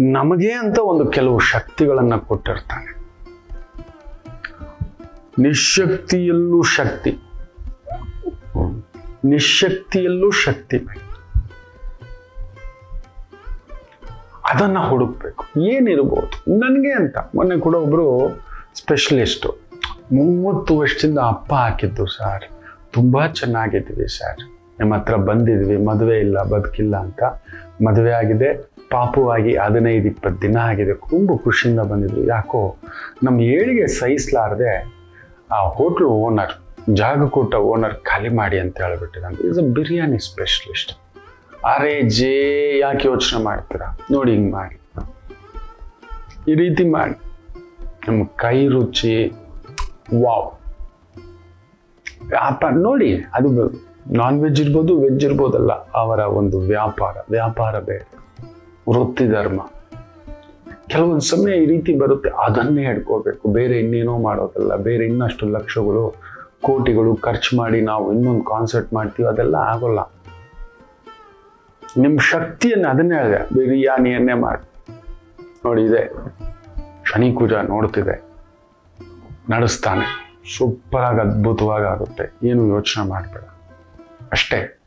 ನಮಗೆ ಅಂತ ಒಂದು ಕೆಲವು ಶಕ್ತಿಗಳನ್ನು ಕೊಟ್ಟಿರ್ತಾನೆ. ನಿಶಕ್ತಿಯಲ್ಲೂ ಶಕ್ತಿ. ನಿಶಕ್ತಿಯಲ್ಲೂ ಶಕ್ತಿ ಅದನ್ನ ಹುಡುಕ್ಬೇಕು. ಏನಿರ್ಬೋದು? ನನಗೆ ಅಂತ. ಮೊನ್ನೆ ಕೂಡ ಒಬ್ಬರು ಸ್ಪೆಷಲಿಸ್ಟು ಮೂವತ್ತು ವರ್ಷದಿಂದ ಅಪ್ಪ ಹಾಕಿದ್ದು ಸರ್ ತುಂಬಾ ಚೆನ್ನಾಗಿದ್ವಿ ಸರ್ ನಿಮ್ಮ ಹತ್ರ ಬಂದಿದ್ವಿ. ಮದುವೆ ಇಲ್ಲ, ಬದುಕಿಲ್ಲ ಅಂತ. ಮದುವೆ ಆಗಿದೆ. ಪಾಪುವಾಗಿ ಹದಿನೈದು, ಇಪ್ಪತ್ತು ದಿನ ಆಗಿದೆ. ತುಂಬ ಖುಷಿಯಿಂದ ಬಂದಿದ್ರು. ಯಾಕೋ ನಮ್ಮ ಏಳಿಗೆ ಸಹಿಸಲಾರದೆ ಆ ಹೋಟ್ಲು ಓನರ್ ಜಾಗ ಕೊಟ್ಟ ಓನರ್ ಖಾಲಿ ಮಾಡಿ ಅಂತ ಹೇಳ್ಬಿಟ್ಟಿದ್ದಾನೆ ಈಸ್ ಅ ಬಿರಿಯಾನಿ ಸ್ಪೆಷಲಿಸ್ಟ್ ಅರೆ ಜೇ, ಯಾಕೆ ಯೋಚನೆ ಮಾಡ್ತೀರಾ? ನೋಡಿ ಹಿಂಗೆ ಮಾಡಿ. ಈ ರೀತಿ ಮಾಡಿ. ನಮ್ಮ ಕೈ ರುಚಿ, ವಾವ್. ವ್ಯಾಪಾರ ನೋಡಿ, ಅದು ನಾನ್ ವೆಜ್ ಇರ್ಬೋದು ವೆಜ್ ಇರ್ಬೋದಲ್ಲ, ಅವರ ಒಂದು ವ್ಯಾಪಾರ. ವ್ಯಾಪಾರ ಬೇರೆ. ವೃತ್ತಿ ಧರ್ಮ. ಕೆಲವೊಂದು ಸಮಯ ಈ ರೀತಿ ಬರುತ್ತೆ. ಅದನ್ನೇ ಹಿಡ್ಕೋಬೇಕು ಬೇರೆ ಇನ್ನೇನೋ ಮಾಡೋದಲ್ಲ. ಬೇರೆ ಇನ್ನಷ್ಟು ಲಕ್ಷಗಳು, ಕೋಟಿಗಳು ಖರ್ಚು ಮಾಡಿ ನಾವು ಇನ್ನೊಂದು ಕಾನ್ಸರ್ಟ್ ಮಾಡ್ತೀವಿ. ಅದೆಲ್ಲ ಆಗೋಲ್ಲ. ನಿಮ್ಮ ಶಕ್ತಿಯನ್ನು ಅದನ್ನೇ ಹೇಳಿದೆ. ಬಿರಿಯಾನಿಯನ್ನೇ ಮಾಡಿ. ನೋಡಿ ಇದೆ. ಶನಿ ಕುಜ ನೋಡ್ತಿದೆ. ನಡೆಸ್ತಾನೆ. ಸೂಪರಾಗಿ ಅದ್ಭುತವಾಗಿ ಆಗುತ್ತೆ. ಏನು ಯೋಚನೆ ಮಾಡಬೇಡ. ಅಷ್ಟೇ.